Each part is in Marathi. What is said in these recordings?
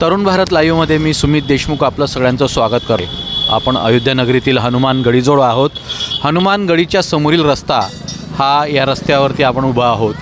तरुण भारत लाईव्हमध्ये मी सुमित देशमुख आपलं सगळ्यांचं स्वागत करे आपण अयोध्यानगरीतील हनुमान गडीजवळ आहोत. हनुमान गडीच्या समोरील रस्ता हा या रस्त्यावरती आपण उभा आहोत.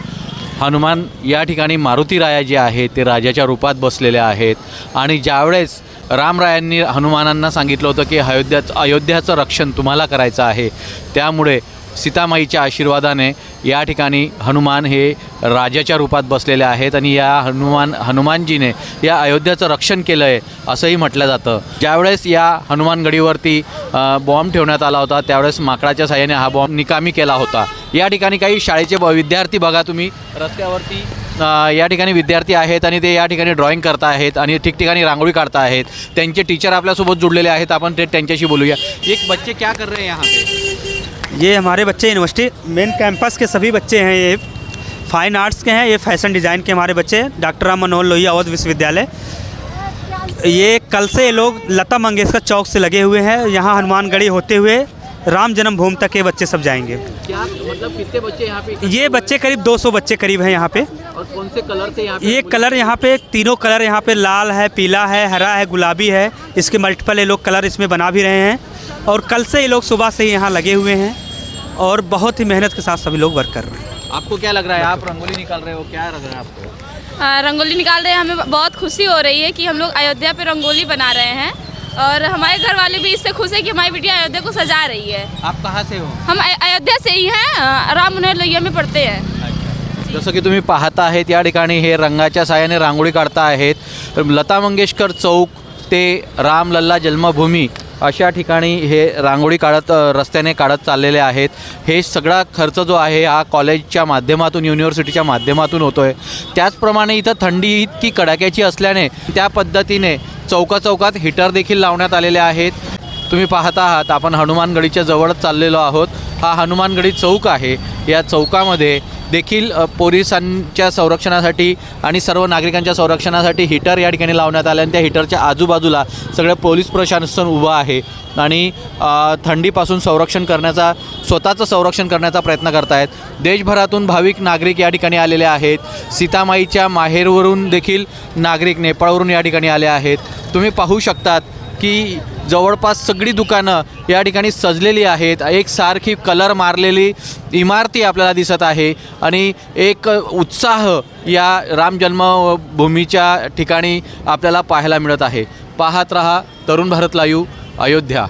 हनुमान या ठिकाणी मारुती राया जे आहेत ते राजाच्या रूपात बसलेले आहेत आणि ज्यावेळेस रामरायांनी हनुमानांना सांगितलं होतं की अयोध्याचं अयोध्याचं रक्षण तुम्हाला करायचं आहे त्यामुळे सीतामाईच्या आशीर्वादाने या ठिकाणी हनुमान हे राजाच्या रूपात बसलेले आहेत आणि या हनुमान हनुमानजीने या अयोध्याचं रक्षण केलं आहे असंही म्हटलं जातं. ज्यावेळेस या हनुमानगडीवरती बॉम्ब ठेवण्यात आला होता त्यावेळेस माकडाच्या साह्याने हा बॉम्ब निकामी केला होता. या ठिकाणी काही शाळेचे ब- विद्यार्थी बघा तुम्ही. रस्त्यावरती या ठिकाणी विद्यार्थी आहेत आणि ते या ठिकाणी ड्रॉईंग करता आहेत आणि ठिकठिकाणी रांगोळी काढता आहेत त्यांचे टीचर आपल्यासोबत जुडलेले आहेत. आपण ते त्यांच्याशी बोलूया. एक बच्चे क्या कर रहे हैं यहाँ पे? ये हमारे बच्चे यूनिवर्सिटी मेन कैंपस के सभी बच्चे हैं ये। फाइन आर्ट्स के हैं ये फ़ैशन डिज़ाइन के हमारे बच्चे हैं डॉक्टर राम मनोहर लोहिया अवध विश्वविद्यालय। ये कल से ये लोग लता मंगेशकर चौक से लगे हुए हैं यहाँ हनुमानगढ़ी होते हुए राम जन्मभूमि तक ये बच्चे सब जाएँगे। क्या मतलब कितने बच्चे यहाँ पे? ये बच्चे करीब 200 बच्चे करीब हैं यहाँ पे। और कौन से कलर से यहाँ पे? ये कलर यहाँ पे तीनों कलर यहाँ पे लाल है पीला है हरा है गुलाबी है। इसके मल्टीपल ये लोग कलर इसमें बना भी रहे हैं। और कल से ये लोग सुबह से ही यहाँ लगे हुए हैं। और बहुत ही मेहनत के साथ सभी लोग वर्क कर रहे हैं। आपको क्या लग रहा है? आप रंगोली निकाल रहे हो? क्या लग रहा है आपको? आ, रंगोली निकाल रहे हैं। हमें बहुत खुशी हो रही है कि हम लोग अयोध्या पे रंगोली बना रहे हैं। और हमारे घर वाले भी इससे खुश है कि हमारी बेटी अयोध्या को सजा रही है। आप कहाँ से हो? हम अयोध्या से ही हैं। राम मनोहर लोहिया में पढ़ते हैं। जसं की तुम्ही पाहता आहेत या ठिकाणी हे रंगाच्या साहाय्याने रांगोळी काढता आहेत. लता मंगेशकर चौक ते रामलल्ला जन्मभूमी अशा ठिकाणी हे रांगोळी काढत रस्त्याने काढत चाललेले आहेत. हे सगळा खर्च जो आहे हा कॉलेजच्या माध्यमातून युनिव्हर्सिटीच्या माध्यमातून होतो आहे त्याचप्रमाणे इथं थंडी इतकी कडाक्याची असल्याने त्या पद्धतीने चौका चौकात हिटर देखील लावण्यात आलेले आहेत. तुम्ही पाहत आहात आपण हनुमानगडीच्या जवळच चाललेलो आहोत. हा हनुमानगडी चौक आहे. या चौकामध्ये देखील पोलिसांच्या संरक्षणासाठी आणि सर्व नागरिकांच्या संरक्षणासाठी हिटर या ठिकाणी लावण्यात आले आणि त्या हिटरच्या आजूबाजूला सगळं पोलीस प्रशासन उभं आहे आणि थंडीपासून संरक्षण करण्याचा स्वतःचं संरक्षण करण्याचा प्रयत्न करतायत. देशभरातून भाविक नागरिक या ठिकाणी आलेले आहेत. सीतामाईच्या माहेरवरून देखील नागरिक नेपाळवरून या ठिकाणी आले आहेत. तुम्ही पाहू शकतात की जवळपास सगळी दुकानं या ठिकाणी सजलेली आहेत. एक सारखी कलर मारलेली इमारती आपल्याला दिसत आहे. आणि एक उत्साह या राम जन्मभूमीच्या ठिकाणी आपल्याला पाहायला मिळत आहे. पाहत रहा तरुण भारत लाईव्ह अयोध्या.